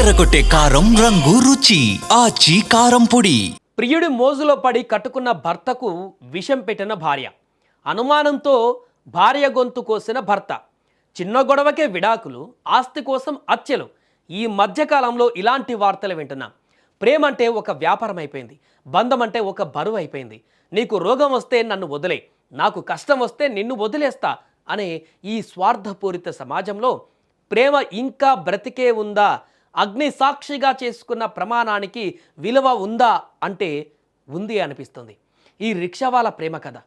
అదరగొట్టే కారం రంగు రుచి ఆచి కారం పొడి. ప్రియుడి మోజులో పడి కట్టుకున్న భర్తకు విషం పెట్టిన భార్య. అనుమానంతో భార్య గొంతు కోసిన భర్త. చిన్న గొడవకే విడాకులు ఆస్తి కోసం హత్యలు ఈ మధ్యకాలంలో ఇలాంటి వార్తలు వింటున్నాం. ప్రేమ అంటే ఒక వ్యాపారం అయిపోయింది బంధం అంటే ఒక బరువు అయిపోయింది నీకు రోగం వస్తే నన్ను వదిలే. నాకు కష్టం వస్తే నిన్ను వదిలేస్తా అనే ఈ స్వార్థపూరిత సమాజంలో ప్రేమ ఇంకా బ్రతికే ఉందా? అగ్ని సాక్షిగా చేసుకున్న ప్రమాణానికి విలువ ఉందా అంటే ఉంది అనిపిస్తుంది. ఈ రిక్షావాల ప్రేమ కథ.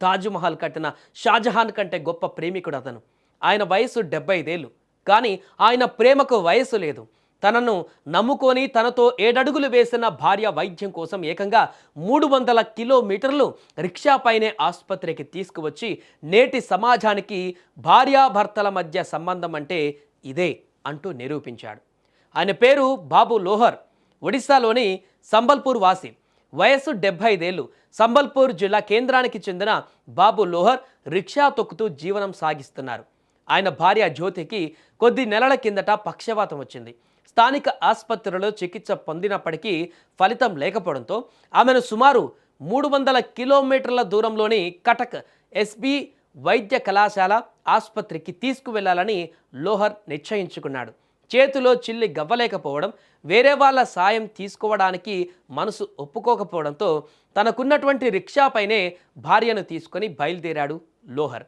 తాజ్మహల్ కట్టిన షాజహాన్ కంటే గొప్ప ప్రేమికుడు అతను. ఆయన వయసు డెబ్బై ఐదేళ్ళు కానీ ఆయన ప్రేమకు వయసు లేదు. తనను నమ్ముకొని తనతో ఏడడుగులు వేసిన భార్య వైద్యం కోసం ఏకంగా మూడు వందల కిలోమీటర్లు రిక్షాపైనే ఆసుపత్రికి తీసుకువచ్చి నేటి సమాజానికి భార్యాభర్తల మధ్య సంబంధం అంటే ఇదే అంటూ నిరూపించాడు. ఆయన పేరు బాబు లోహర్ ఒడిశాలోని సంబల్పూర్ వాసి. వయస్సు డెబ్బై ఐదేళ్ళు సంబల్పూర్ జిల్లా కేంద్రానికి చెందిన బాబు లోహర్ రిక్షా తొక్కుతూ జీవనం సాగిస్తున్నారు. ఆయన భార్య జ్యోతికి కొద్ది నెలల కిందట పక్షవాతం వచ్చింది. స్థానిక ఆసుపత్రిలో చికిత్స పొందినప్పటికీ ఫలితం లేకపోవడంతో ఆమెను సుమారు మూడు వందల కిలోమీటర్ల దూరంలోని కటక్ ఎస్బి వైద్య కళాశాల ఆసుపత్రికి తీసుకువెళ్ళాలని లోహర్ నిశ్చయించుకున్నాడు. చేతిలో చిల్లి గవ్వలేకపోవడం వేరే వాళ్ళ సాయం తీసుకోవడానికి మనసు ఒప్పుకోకపోవడంతో తనకున్నటువంటి రిక్షాపైనే భార్యను తీసుకొని బయలుదేరాడు లోహర్.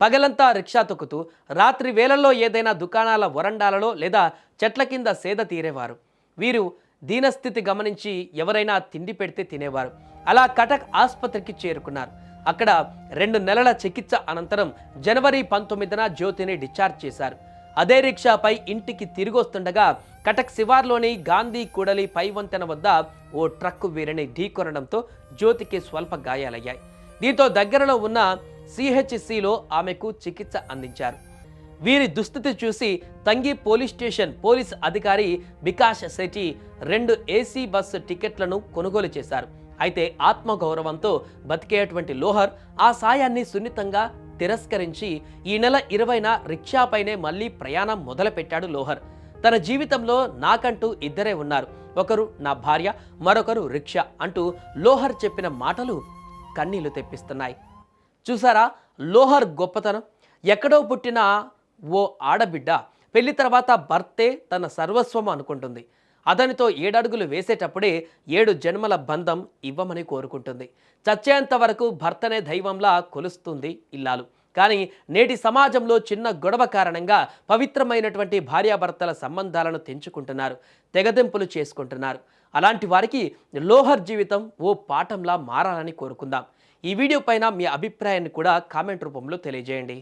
పగలంతా రిక్షా తొక్కుతూ రాత్రి వేళల్లో ఏదైనా దుకాణాల వరండాలలో లేదా చెట్ల కింద సేద తీరేవారు. వీరు దీనస్థితి గమనించి ఎవరైనా తిండి పెడితే తినేవారు. అలా కటక్ ఆసుపత్రికి చేరుకున్నారు. అక్కడ రెండు నెలల చికిత్స అనంతరం జనవరి పంతొమ్మిదిన జ్యోతిని డిశ్చార్జ్ చేశారు. అదే రిక్షాపై ఇంటికి తిరిగి వస్తుండగా కటక్ శివార్లోని గాంధీ కూడలి పై వంతెన వద్ద ఓ ట్రక్కు వీరిని ఢీకొనడంతో జ్యోతికి స్వల్ప గాయాలయ్యాయి. దీంతో దగ్గరలో ఉన్న సిహెచ్సిలో ఆమెకు చికిత్స అందించారు. వీరి దుస్థితి చూసి తంగి పోలీస్ స్టేషన్ పోలీస్ అధికారి వికాష్ శెట్టి రెండు ఏసీ బస్సు టికెట్లను కొనుగోలు చేశారు. అయితే ఆత్మగౌరవంతో బతికేటువంటి లోహర్ ఆ సాయాన్ని సున్నితంగా తిరస్కరించి ఈ నెల ఇరవైన రిక్షాపైనే మళ్ళీ ప్రయాణం మొదలుపెట్టాడు లోహర్. తన జీవితంలో నాకంటూ ఇద్దరే ఉన్నారు. ఒకరు నా భార్య మరొకరు రిక్షా అంటూ లోహర్ చెప్పిన మాటలు కన్నీళ్ళు తెప్పిస్తున్నాయి. చూసారా? లోహర్ గొప్పతనం. ఎక్కడో పుట్టిన ఓ ఆడబిడ్డ పెళ్ళి తర్వాత భర్తే తన సర్వస్వం అనుకుంటుంది. అతనితో ఏడడుగులు వేసేటప్పుడే ఏడు జన్మల బంధం ఇవ్వమని కోరుకుంటుంది. చచ్చేంత వరకు భర్తనే దైవంలా కొలుస్తుంది ఇల్లాలు. కానీ నేటి సమాజంలో చిన్న గొడవ కారణంగా పవిత్రమైనటువంటి భార్యాభర్తల సంబంధాలను తెంచుకుంటున్నారు తెగదెంపులు చేసుకుంటున్నారు. అలాంటి వారికి లోహర్ జీవితం ఓ పాఠంలా మారాలని కోరుకుందాం. ఈ వీడియో పైన మీ అభిప్రాయాన్ని కూడా కామెంట్ రూపంలో తెలియజేయండి.